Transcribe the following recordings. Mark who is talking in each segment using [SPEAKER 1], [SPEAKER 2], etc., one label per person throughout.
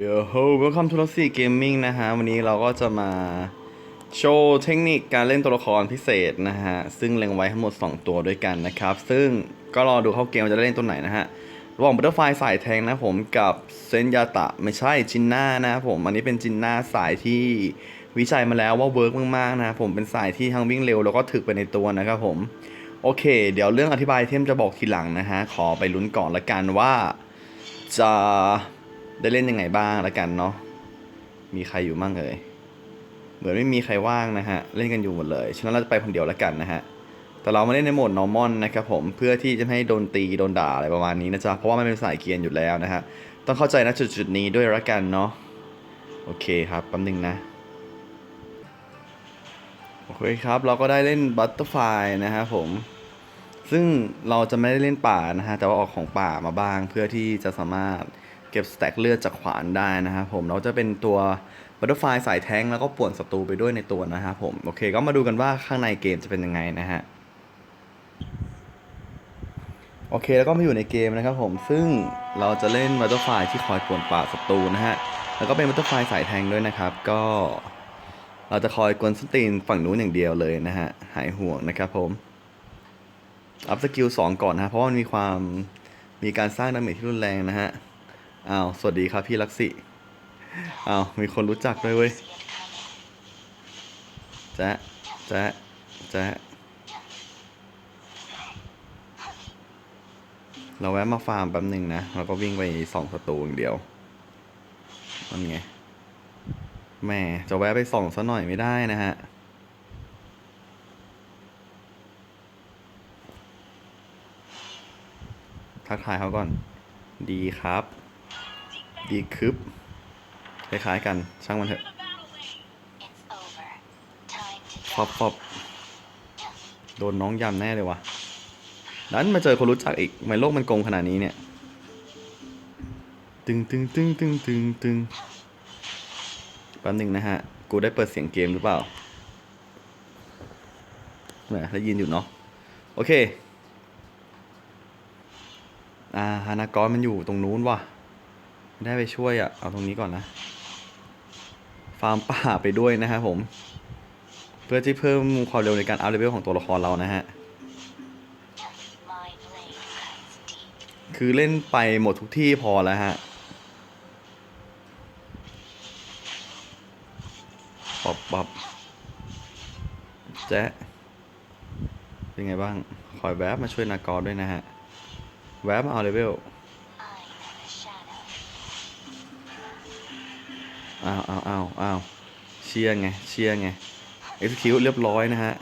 [SPEAKER 1] เดี๋ยวโฮ welcome to l o s s y Gaming นะฮะ วันนี้เราก็จะมาโชว์เทคนิคการเล่นตัวละครพิเศษนะฮะ ซึ่งเล็งไว้ทั้งหมด 2 ตัวด้วยกันนะครับ ซึ่งก็รอดูเข้าเกมว่าจะเล่นตัวไหนนะฮะ ระหว่างบัตเตอร์ไฟสายแทงนะผมกับเซนยาตะไม่ใช่จินน่านะผม อันนี้เป็นจินน่าสายที่วิจัยมาแล้วว่าเวิร์กมากๆนะผมเป็นสายที่ทั้งวิ่งเร็วแล้วก็ถึกไปในตัวนะครับผม โอเค เดี๋ยวเรื่องอธิบายเทมจะบอกทีหลังนะฮะ ขอไปลุ้นก่อนละกันว่าจะ ได้เล่นยังไงบ้างละกันเนาะมีใครอยู่มั่งเอ่ยเหมือนไม่มีใครว่างนะฮะเล่นกันอยู่หมดเลยฉะนั้นเราจะไปคนเดียวละกันนะฮะแต่เรามาเล่นในโหมด normal นะครับผมเพื่อที่จะไม่ให้โดนตีโดนด่าอะไรประมาณนี้นะจ๊ะเพราะว่ามันเป็นสายเกียร์อยู่แล้วนะฮะต้องเข้าใจนะจุดจุดนี้ด้วยละกันเนาะโอเคครับแป๊บนึงนะโอเคครับเราก็ได้เล่น Butterfly นะฮะผมซึ่งเราจะไม่ได้เล่นป่านะฮะแต่ว่าออกของป่ามาบ้างเพื่อที่จะสามารถ เก็บสแต็กเลือดจากขวานได้นะครับผมเราจะเป็นตัวบัตเตอร์ไฟสายแท้งแล้วก็ป่วนศัตรูไปด้วยในตัวนะครับผมโอเคก็มาดูกันว่าข้างในเกมจะเป็นยังไงนะฮะโอเคแล้วก็มาอยู่ในเกมนะครับผมซึ่งเราจะเล่นบัตเตอร์ไฟที่คอยป่วนป่าศัตรูนะฮะแล้วก็เป็นบัตเตอร์ไฟสายแทงด้วยนะครับ ก็เราจะคอยกวนสตีนฝั่งนู้นอย่างเดียวเลยนะฮะหายห่วงนะครับผมอัพสกิลสองก่อนนะฮะเพราะว่ามันมีความมีการสร้างดาเมจที่รุนแรงนะฮะ อ้าว สวัสดีครับพี่ลักษิอ้าว มีคนรู้จักด้วยเว้ยแจ๊ะแจ๊ะแจ๊ะเราแวะมาฟาร์มแป๊บหนึ่งนะแล้วก็วิ่งไปส่องศัตรูอย่างเดียวนั่นไงแหม่จะแวะไปส่องซะหน่อยไม่ได้นะฮะ ทักทายเขาก่อน ดีครับ ดีคึบคล้ายๆกันช่างมันเถอะ
[SPEAKER 2] It's over. Time to
[SPEAKER 1] ฟอบฟอบโดนน้องยำแน่เลยวะดันมาเจอคนรู้จักอีกทำไมโลกมันโกงขนาดนี้เนี่ย ตึงตึงตึงตึงตึงตึงแป๊บหนึงนะฮะ กูได้เปิดเสียงเกมหรือเปล่าแหมได้ยินอยู่เนาะ โอเค อ่า ฮานากรมันอยู่ตรงนู้นว่ะ ได้ไปช่วยอะ่ะ เอาตรงนี้ก่อนนะ ฟาร์มป่าไปด้วยนะครับผม เพื่อที่เพิ่มความเร็วในการอัพเลเวลของตัวละครเรานะฮะ คือเล่นไปหมดทุกที่พอแล้วฮะ ปับปับแจ๊ะเป็นไงบ้างคอยแวบมาช่วยนากรด้วยนะฮะ แวบมาเอาเลเวล อ้าวอ้าวอ้าวอ้าวเชียร์ไง เชียร์ไง execute เรียบร้อยนะฮะ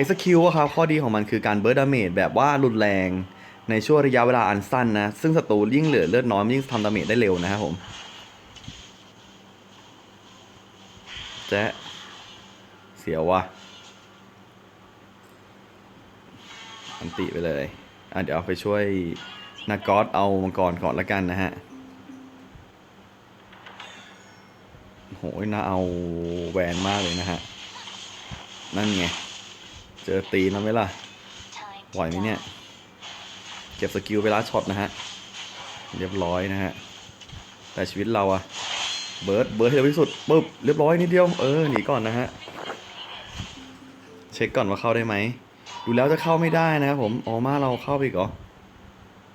[SPEAKER 1] execute อะครับ ข้อดีของมันคือการเบิร์ดดาเมจแบบว่ารุนแรงในช่วงระยะเวลาอันสั้นนะ ซึ่งศัตรูยิ่งเหลือเลือดน้อยยิ่งทำดาเมจได้เร็วนะครับผมแจ๊ะเสียววะอันติไปเลย อะเดี๋ยวไปช่วยนากอสเอามังกรก่อนละกันนะฮะ โหยน่าเอาแหวนมากเลยนะฮะ นั่นไง เจอตีนแล้วไหมล่ะ
[SPEAKER 2] Time
[SPEAKER 1] ไหวไหมเนี่ย เก็บสกิลไปล้าช็อตนะฮะ เรียบร้อยนะฮะ แต่ชีวิตเราอะเบิร์ดเบิร์ดให้เร็วที่สุดปึ๊บเรียบร้อยนิดเดียว เออหนีก่อนนะฮะ เช็คก่อนว่าเข้าได้ไหม ดูแล้วจะเข้าไม่ได้นะครับผม อ๋อมาเราเข้าไปอีกเหรอ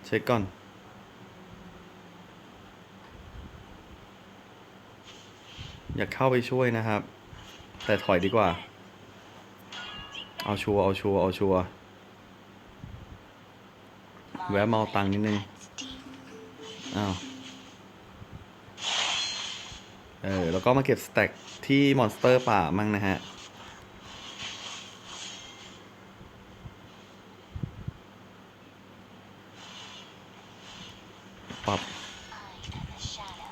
[SPEAKER 1] เช็คก่อน อยากเข้าไปช่วยนะครับ แต่ถอยดีกว่า เอาชัวร์เอาชัวร์เอาชัวร์แวะเอาตังนิดนึง อ้าว เออ แล้วก็มาเก็บสแต็กที่มอนสเตอร์ป่ามั่งนะฮะปรับ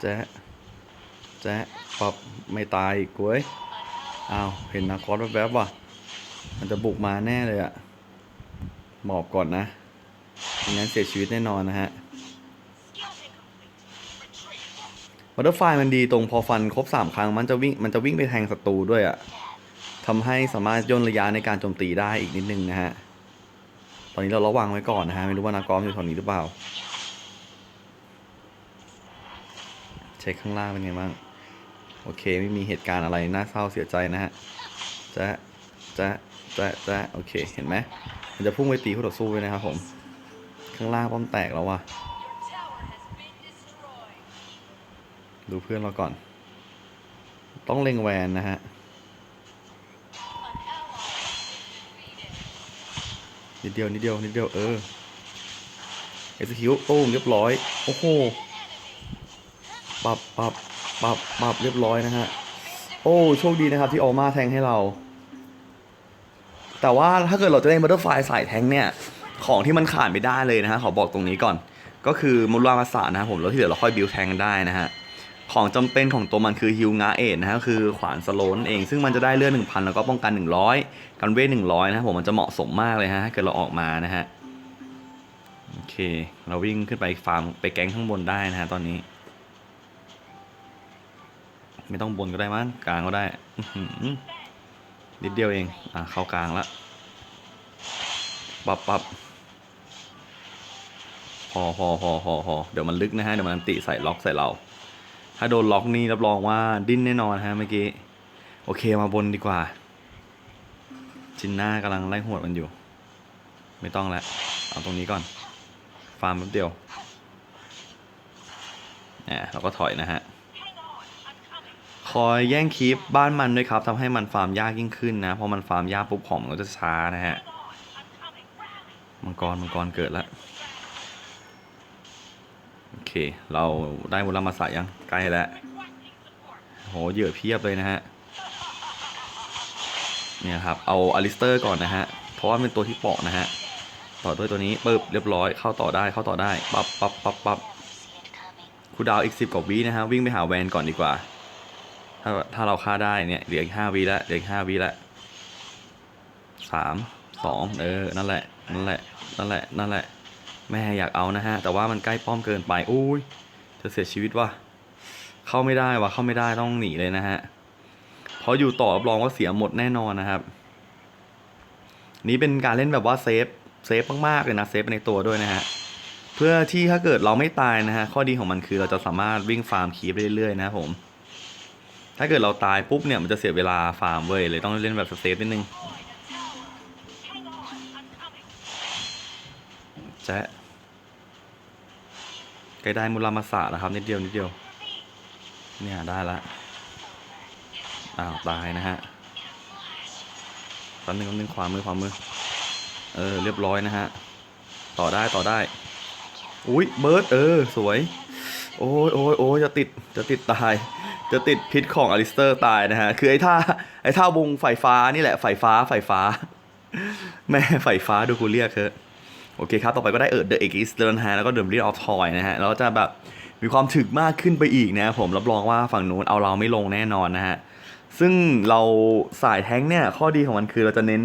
[SPEAKER 1] แจ๊ะแจ๊ะ ปับไม่ตายอีกเว้ยอ้าวเห็นนาคอสแวบๆว่ะ มันจะบุกมาแน่เลยอะหมอบก่อนนะไม่งั้นเสียชีวิตแน่นอนนะฮะบัตเตอร์ไฟมันดีตรงพอฟันครบสามครั้งมันจะวิ่งมันจะวิ่งไปแทงศัตรูด้วยอะ่ะทำให้สามารถย่นระยะในการโจมตีได้อีกนิดนึงนะฮะ ตอนนี้เราระวังไว้ก่อนนะฮะ ไม่รู้ว่านากอมอยู่แถวนี้หรือเปล่า เช็คข้างล่างเป็นไงบ้าง โอเค ไม่มีเหตุการณ์อะไรน่าเศร้าเสียใจนะฮะจะจะจะจะโอเค เห็นไหมมันจะพุ่งไปตีคู่ต่อสู้เลยนะครับผม ข้างล่างป้อมแตกแล้วว่ะ ดูเพื่อนเราก่อน ต้องเล็งแวนนะฮะ นิดเดียว นิดเดียว นิดเดียว เออ เอ็กซ์คิวโอ้เรียบร้อย โอ้โหปรับปรับ ปรับปับเรียบร้อยนะฮะ โอ้โชคดีนะครับที่ออมาแทงให้เรา แต่ว่าถ้าเกิดเราจะเล่นบัตเตอร์ไฟสายแทงเนี่ยของที่มันขาดไม่ได้เลยนะฮะขอบอกตรงนี้ก่อน ก็คือมูลามาสานะครับผมแล้วที่เหลือเราค่อยบิวแทงได้นะฮะของจำเป็นของตัวมันคือฮิวงาเอ็ดนะฮะคือขวานสโลนเอง ซึ่งมันจะได้เลือด1,000แล้วก็ป้องกัน100กันเวท100นะครับผมมันจะเหมาะสมมากเลยฮะถ้าเกิดเราออกมานะฮะโอเค เราวิ่งขึ้นไปฟาร์มไปแก๊งข้างบนได้นะฮะตอนนี้ ไม่ต้องบนก็ได้มั้งกลางก็ได้นิดเดียวเอง อะเข้ากลางละปับปับพอพอพอพอพอเดี๋ยวมันลึกนะฮะ เดี๋ยวมันติใส่ล็อกใส่เรา ถ้าโดนล็อกนี่รับรองว่าดิ้นแน่นอนฮะเมื่อกี้ โอเคมาบนดีกว่าจินหน่ากำลังไล่หวดมันอยู่ ไม่ต้องแล้ว เอาตรงนี้ก่อน ฟาร์มแป๊บเดียวเนี่ยเราก็ถอยนะฮะ คอยแย่งคีปบ้านมันด้วยครับทำให้มันฟาร์มยากยิ่งขึ้นนะพอมันฟาร์มยากปุ๊บของมันก็จะช้านะฮะมังกรมังกรเกิดแล้วโอเค เราได้มูลมาสายังใกล้แล้วโหเหยื่อเพียบเลยนะฮะเนี่ยครับเอาอลิสเตอร์ก่อนนะฮะเพราะว่าเป็นตัวที่เปาะนะฮะต่อด้วยตัวนี้ปึ๊บเรียบร้อยเข้าต่อได้เข้าต่อได้ปั๊บปั๊บปั๊บปั๊บคูดาวอีกสิบกว่าวินะฮะวิ่งไปหาแวนก่อนดีกว่า ถ้าถ้าเราฆ่าได้เนี่ยเหลืออีกห้าวิล้วเหลืออีกห้าวิล้วสามสองเออนั่นแหละนั่นแหละนั่นแหละนั่นแหละ แม่อยากเอานะฮะ แต่ว่ามันใกล้ป้อมเกินไปอุ้ยจะเสียชีวิตว่ะเข้าไม่ได้ว่ะเข้าไม่ได้ต้องหนีเลยนะฮะเพราะอยู่ต่อรับรองว่าเสียหมดแน่นอนนะครับ นี้เป็นการเล่นแบบว่าเซฟเซฟมากๆเลยนะเซฟในตัวด้วยนะฮะเพื่อที่ถ้าเกิดเราไม่ตายนะฮะข้อดีของมันคือเราจะสามารถวิ่งฟาร์มคีบเรื่อยๆนะครับผม ถ้าเกิดเราตายปุ๊บเนี่ยมันจะเสียเวลาฟาร์มเว้ยเลยต้องเล่นแบบเซฟนิดนึงแจ๊ะใกล้ได้มูลามาสะแล้วครับนิดเดียวนิดเดียว เนี่ยได้ละอ้าวตายนะฮะตอนนึงตอนนึงขวามือขวามือ เออเรียบร้อยนะฮะ ต่อได้ต่อได้ อุ้ยเบิร์ดเออสวย โอ้ยโอ้ยโอ้ยจะติดจะติดตาย จะติดพิษของอลิสเตอร์ตายนะฮะ คือไอ้ท่าไอ้ท่าวงไฟฟ้านี่แหละไฟฟ้าไฟฟ้า แม่ไฟฟ้าดูกูเรียกเถอะโอเคครับ ต่อไปก็ได้เอิร์ดเดอะเอ็กซ์เดินฮะแล้วก็เดอะรีออฟทอยนะฮะ แล้วจะแบบมีความถึกมากขึ้นไปอีกนะผมรับรองว่าฝั่งนู้นเอาเราไม่ลงแน่นอนนะฮะ ซึ่งเราสายแท้งเนี่ย ข้อดีของมันคือเราจะเน้น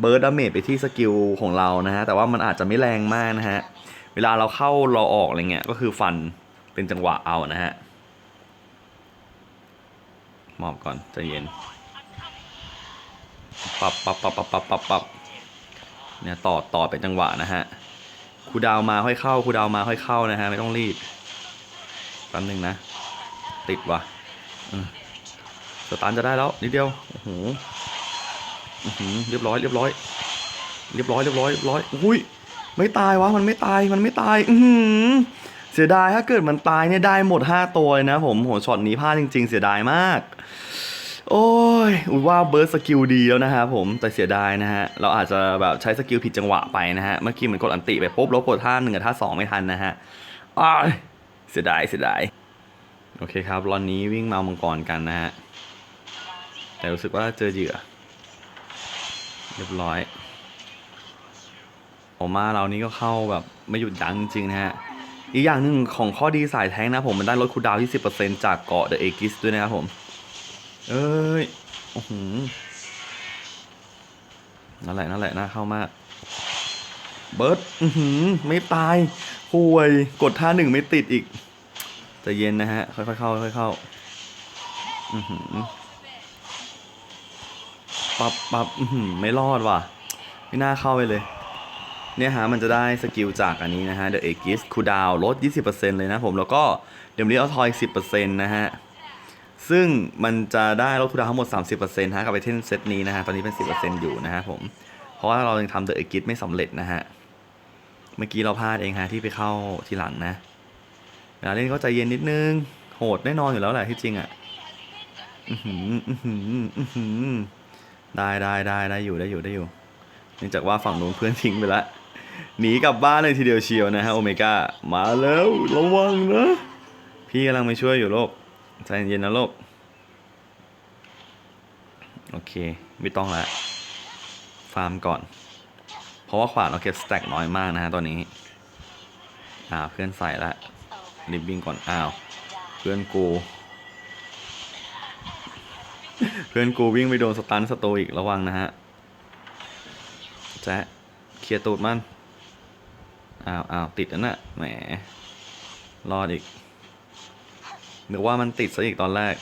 [SPEAKER 1] เบิร์ดดาเมจไปที่สกิลของเรานะฮะ แต่ว่ามันอาจจะไม่แรงมากนะฮะ เวลาเราเข้าเราออกอะไรเงี้ยก็คือฟันเป็นจังหวะเอานะฮะ มอบก่อนใจเย็นปับปับปับปับปับปับปับเนี่ยต่อต่อเป็นจังหวะนะฮะครูดาวมาค่อยเข้าครูดาวมาค่อยเข้านะฮะไม่ต้องรีบแป๊บนึงนะ ติดว่ะสตาร์จะได้แล้วนิดเดียวโอ้โหอือหือเรียบร้อยเรียบร้อย เรียบร้อยเรียบร้อยเรียบร้อยอุ้ยไม่ตายวะมันไม่ตายมันไม่ตาย อือหือ เสียดายถ้าเกิดมันตายเนี่ยได้หมดห้าตัวเลยนะผมโหช็อตนี้พลาดจริง ๆ เสียดายมาก โอ้ยอุยว่าเบิร์ดสกิลดีแล้วนะฮะผมแต่เสียดายนะฮะเราอาจจะแบบใช้สกิลผิดจังหวะไปนะฮะเมื่อกี้เหมือนกดอันติไปปุ๊บแล้วกดท่าหนึ่งกับท่าสองไม่ทันนะฮะอ้ายเสียดายเสียดายโอเคครับรอนนี้วิ่งมามังกรกันนะฮะแต่รู้สึกว่าเจอเหยื่อ เรียบร้อยโอมาเรานี่ก็เข้าแบบไม่หยุดยั้งจริงนะฮะ อีกอย่างหนึ่งของข้อดีสายแท้งนะผมมันได้ลดคูดาวที่สิบเปอร์เซ็นจากเกาะเดอะเอกิสด้วยนะครับผม เอ้ยโอ้โหนั่นแหละนั่นแหละน่าเข้ามาก เบิร์ดอือหือไม่ตายห่วย กดท่าหนึ่งไม่ติดอีกจะเย็นนะฮะ ค่อยๆเข้าค่อยๆเข้าอือหือปับปับอือหือไม่รอดว่ะ ไม่น่าเข้าไปเลย เนี่ยฮะมันจะได้สกิลจากอันนี้นะฮะ The a g i s c o o l down ลด 20%เลยนะผมแล้วก็เดี๋ยวนี้เอาทอย 10%นะฮะ ซึ่งมันจะได้ลดคูดาวทั้งหมด 30%ฮะกับไอเทมเซตนี้นะฮะ ตอนนี้เป็น 10%อยู่นะฮะผม เพราะว่าเรายังทำ The a g i s ไม่สำเร็จนะฮะ เมื่อกี้เราพลาดเองฮะที่ไปเข้าทีหลังนะเวลาเล่นก็ใจเย็นนิดนึง โหดแน่นอนอยู่แล้วแหละที่จริงอะอือหืออื้อหืออื้อหือได้ได้ได้ได้อยู่ได้อยู่ได้อยู่เนื่องจากว่าฝั่งนู้นเพื่อนทิ้งไปแล้ว หนีกลับบ้านเลยทีเดียวเชียวนะฮะโอเมก้ามาแล้วระวังนะ พี่กำลังไปช่วยอยู่โลกใจเย็นๆนะโลก โอเค ไม่ต้องละ ฟาร์มก่อน เพราะว่าขวานเราเก็บสแต็กน้อยมากนะฮะตอนนี้ อ่าเพื่อนใส่ละรีบวิ่งก่อนอ้าว เพื่อนกู เพื่อนกูวิ่งไปโดนสตันสโตอีกระวังนะฮะแจ๊ะเคลียร์ตูดมัน อ้าวอ้าวติดแล้วน่ะแหม รอดอีกนึกว่ามันติดซะอีกตอนแรก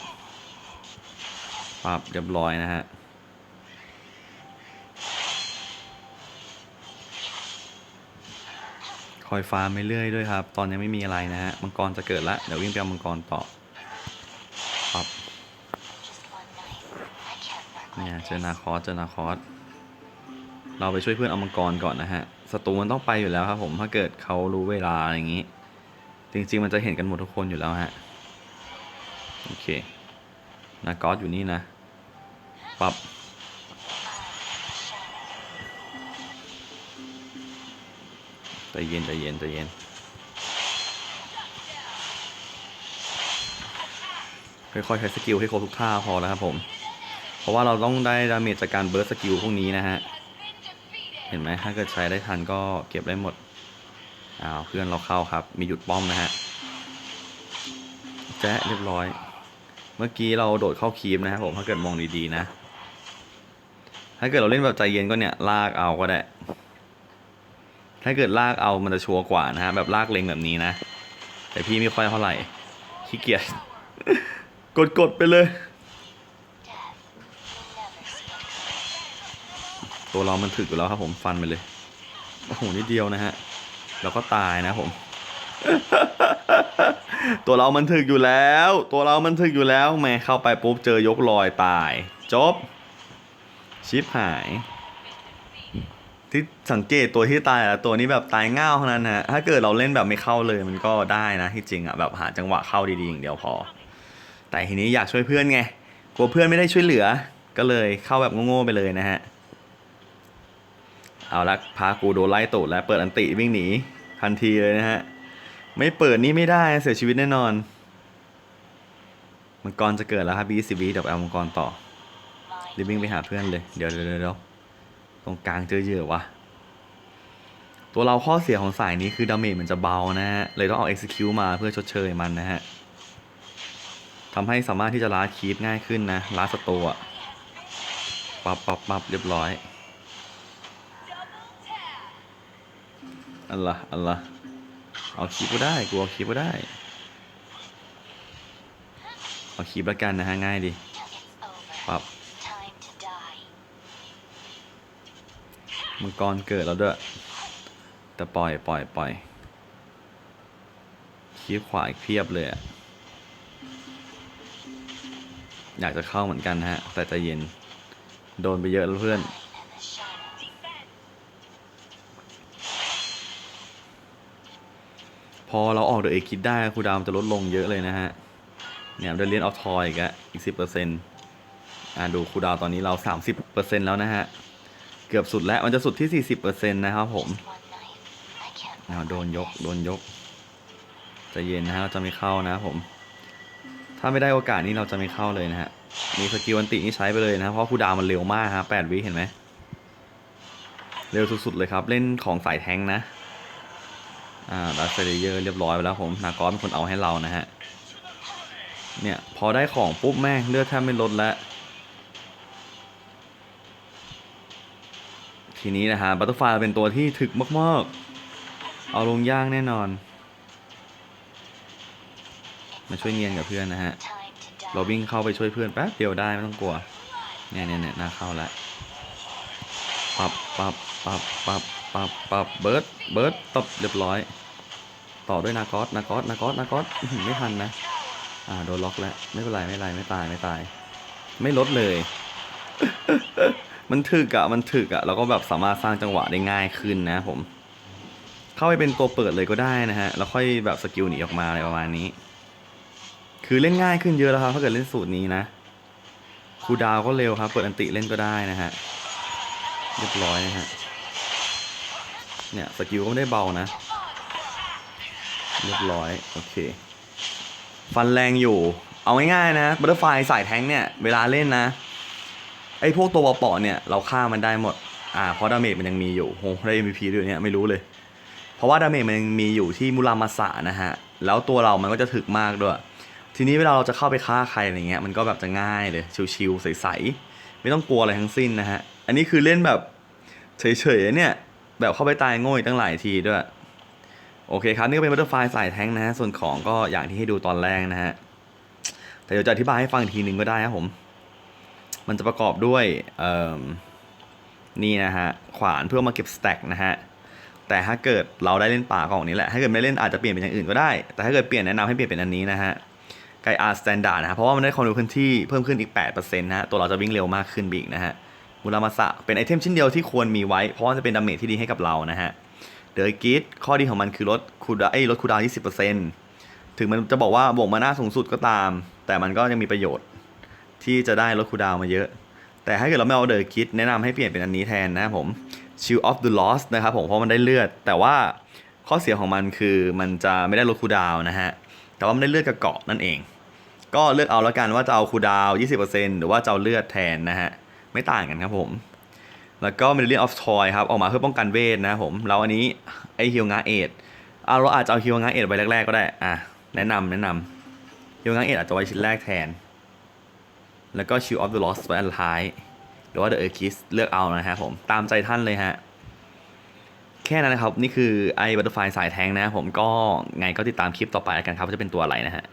[SPEAKER 1] ปับเรียบร้อยนะฮะ คอยฟาร์มไปเรื่อยด้วยครับ ตอนนี้ไม่มีอะไรนะฮะ มังกรจะเกิดละ เดี๋ยววิ่งไปเอามังกรต่อปับเนี่ยเจอนาคอสเจอนาคอสเราไปช่วยเพื่อนเอามังกรก่อนนะฮะ ศัตรูมันต้องไปอยู่แล้วครับผมถ้าเกิดเขารู้เวลาอะไรอย่างนี้ จริง ๆ มันจะเห็นกันหมดทุกคนอยู่แล้วฮะโอเคนาคอสอยู่นี่นะปรับใจเย็นใจเย็นใจเย็นค่อยๆใช้สกิลให้ครบทุกท่าพอแล้วครับผม เพราะว่าเราต้องได้ดาเมจจากการเบิร์สสกิลพวกนี้นะฮะ เห็นไหมถ้าเกิดใช้ได้ทันก็เก็บได้หมดอ้าวเพื่อนเราเข้าครับ มีหยุดป้อมนะฮะแจ๊ะเรียบร้อย เมื่อกี้เราโดดเข้าคีมนะครับผมถ้าเกิดมองดีๆนะ ถ้าเกิดเราเล่นแบบใจเย็นก็เนี่ยลากเอาก็ได้ ถ้าเกิดลากเอามันจะชัวร์กว่านะฮะแบบลากเล็งแบบนี้นะ แต่พี่ไม่ค่อยเท่าไหร่ขี้เกียจกดกดๆไปเลย ตัวเรามันถึกอยู่แล้วครับผมฟันไปเลยโอ้โหนิดเดียวนะฮะแล้วก็ตายนะผม ตัวเรามันถึกอยู่แล้ว ตัวเรามันถึกอยู่แล้วแม่เข้าไปปุ๊บเจอยกลอยตาย จบ ชิปหาย ที่สังเกตตัวที่ตายอะตัวนี้แบบตายง่าวเท่านั้นฮะถ้าเกิดเราเล่นแบบไม่เข้าเลยมันก็ได้นะที่จริงอะแบบหาจังหวะเข้าดีๆอย่างเดียวพอ แต่ทีนี้อยากช่วยเพื่อนไงกลัวเพื่อนไม่ได้ช่วยเหลือ ก็เลยเข้าแบบโง่ๆไปเลยนะฮะ เอาละพากูโดนไล่ตูดแล้วเปิดอันติวิ่งหนีทันทีเลยนะฮะ ไม่เปิดนี่ไม่ได้เสียชีวิตแน่นอน มังกรจะเกิดแล้วครับบีซีบีดี๋ยวเอามังกรต่อรีบวิ่งไปหาเพื่อนเลย เดี๋ยวเดี๋ยวเดี๋ยวตรงกลางเจอเยื่อวะตัวเราข้อเสียของสายนี้คือดาเมจมันจะเบานะฮะ เลยต้องเอา execute มาเพื่อชดเชยมันนะฮะทำให้สามารถที่จะล้าคีปง่ายขึ้นนะล้าสตร์อะปับปับปับเรียบร้อย อันละอันละเอาคีปก็ได้กูเอาคีปก็ได้ เอาคีปล้วกันนะฮะง่ายดี
[SPEAKER 2] It's over.
[SPEAKER 1] ปับมังกรเกิดแล้วด้วย แต่ปล่อยปล่อยปล่อยคีบขวาอีกเพียบเลยอะอยากจะเข้าเหมือนกันฮะ แต่ใจเย็น โดนไปเยอะแล้วเพื่อน พอเราออกเดอะเอคิดได้ครูดาวมันจะลดลงเยอะเลยนะฮะ เนี่ยเดเลียนออฟทอยอีกอะอีกสิบเปอร์เซ็นต์อ่าดูครูดาวตอนนี้เราสามสิบเปอร์เซ็นต์แล้วนะฮะ เกือบสุดแล้วมันจะสุดที่สี่สิบเปอร์เซ็นต์นะครับผมเอาโดนยก โดนยกจะเย็นนะฮะเราจะไม่เข้านะผม ถ้าไม่ได้โอกาสนี้เราจะไม่เข้าเลยนะฮะ มีสกิลอันตินี่ใช้ไปเลยนะเพราะครูดาวมันเร็วมากฮะแปดวิเห็นไหมเร็วสุดๆเลยครับ เล่นของสายแทงนะ อ่าดัสเซเยอร์เรียบร้อยไปแล้วผมนากอสเป็นคนเอาให้เรานะฮะ เนี่ย พอได้ของปุ๊บแม่งเลือดแทบไม่ลดแล้ว ทีนี้นะฮะบัตเตอร์ไฟเป็นตัวที่ถึกมากๆ เอาลงย่างแน่นอน มาช่วยเนียนกับเพื่อนนะฮะ เราวิ่งเข้าไปช่วยเพื่อนแป๊บเดียวได้ไม่ต้องกลัว เนี่ยเนี่ยเนี่ยน้าเข้าแล้วปับปับปับปับ ปับปับเบิร์ดเบิร์ดตบเรียบร้อย ต่อด้วยนากอสนากอสนากอสนากอสไม่ทันนะ อ่าโดนล็อกแล้ว ไม่เป็นไรไม่เป็นไรไม่ตายไม่ตาย ไม่ลดเลย มันถึกอะมันถึกอะเราก็แบบสามารถสร้างจังหวะได้ง่ายขึ้นนะผม เข้าไปเป็นตัวเปิดเลยก็ได้นะฮะ แล้วค่อยแบบสกิลหนีออกมาอะไรประมาณนี้ คือเล่นง่ายขึ้นเยอะแล้วครับถ้าเกิดเล่นสูตรนี้นะคูดาวก็เร็วครับ เปิดอันติเล่นก็ได้นะฮะ เรียบร้อยนะฮะ เนี่ยสกิลก็ไม่ได้เบานะ เรียบร้อย โอเค ฟันแรงอยู่ เอาง่ายๆนะบัตเตอร์ไฟสายแท้งเนี่ย เวลาเล่นนะ ไอ้พวกตัวปาะๆเนี่ย เราฆ่ามันได้หมด อ่า เพราะดาเมจมันยังมีอยู่โหได้ MVP ด้วยเนี่ย ไม่รู้เลย เพราะว่าดาเมจมันยังมีอยู่ที่มุรามาสะนะฮะ แล้วตัวเรามันก็จะถึกมากด้วย ทีนี้เวลาเราจะเข้าไปฆ่าใครอะไรเงี้ย มันก็แบบจะง่ายเลย ชิวๆใสๆ ไม่ต้องกลัวอะไรทั้งสิ้นนะฮะ อันนี้คือเล่นแบบเฉยๆเนี่ย แบบเข้าไปตายโง่อีกตั้งหลายทีด้วย โอเคครับ นี่ก็เป็นบัตเตอร์ไฟสายแท้งนะฮะ ส่วนของก็อย่างที่ให้ดูตอนแรกนะฮะ แต่เดี๋ยวจะอธิบายให้ฟังทีหนึ่งก็ได้ครับผม มันจะประกอบด้วยเอ่อนี่นะฮะ ขวานเพื่อมาเก็บสแต็กนะฮะ แต่ถ้าเกิดเราได้เล่นป่ากล่องนี้แหละ ถ้าเกิดไม่เล่นอาจจะเปลี่ยนเป็นอย่างอื่นก็ได้ แต่ถ้าเกิดเปลี่ยนแนะนำให้เปลี่ยนเป็นอันนี้นะฮะไกอาร์สแตนดาร์ดนะฮะเพราะว่ามันได้ความเร็วเคลื่อนที่เพิ่มขึ้นอีก 8%นะฮะ ตัวเราจะวิ่งเร็วมากขึ้นไปอีกนะฮะ มูรามาสะเป็นไอเทมชิ้นเดียวที่ควรมีไว้ เพราะว่าจะเป็นดาเมจที่ดีให้กับเรานะฮะเดอะกิทข้อดีของมันคือลดคูดาไอ้ลดคูดาว20%ถึงมันจะบอกว่าบวกมาหน้าสูงสุดก็ตาม แต่มันก็ยังมีประโยชน์ที่จะได้ลดคูดาวมาเยอะ แต่ถ้าเกิดเราไม่เอาเดอะกิทแนะนำให้เปลี่ยนเป็นอันนี้แทนนะครับผม Shield of the Lost นะครับผมเพราะมันได้เลือด แต่ว่าข้อเสียของมันคือมันจะไม่ได้ลดคูดาวนะฮะแต่ว่ามันได้เลือดกับเกาะนั่นเอง ก็เลือกเอาแล้วกันว่าจะเอาคูดาว 20%หรือว่าจะเอาเลือดแทนนะฮะ ไม่ต่างกันครับผม แล้วก็ Medallion of Toy ครับ ออกมาเพื่อป้องกันเวทนะครับผมแล้วอันนี้ไอฮิวงาเอทอะเราอาจจะเอาฮิวงาเอทไว้แรกๆก็ได้อะแนะนำแนะนำฮิวงาเอทอาจจะไว้ชิ้นแรกแทน แล้วก็ Shield of the Lost ไว้อันท้าย หรือว่า The e r k i s เลือกเอานะครับผมตามใจท่านเลยฮะแค่นั้นนะครับ นี่คือไอ้บัตเตอร์ไฟสายแทงนะครับผมก็ไงก็ติดตามคลิปต่อไปกันครับว่าจะเป็นตัวอะไรนะฮะ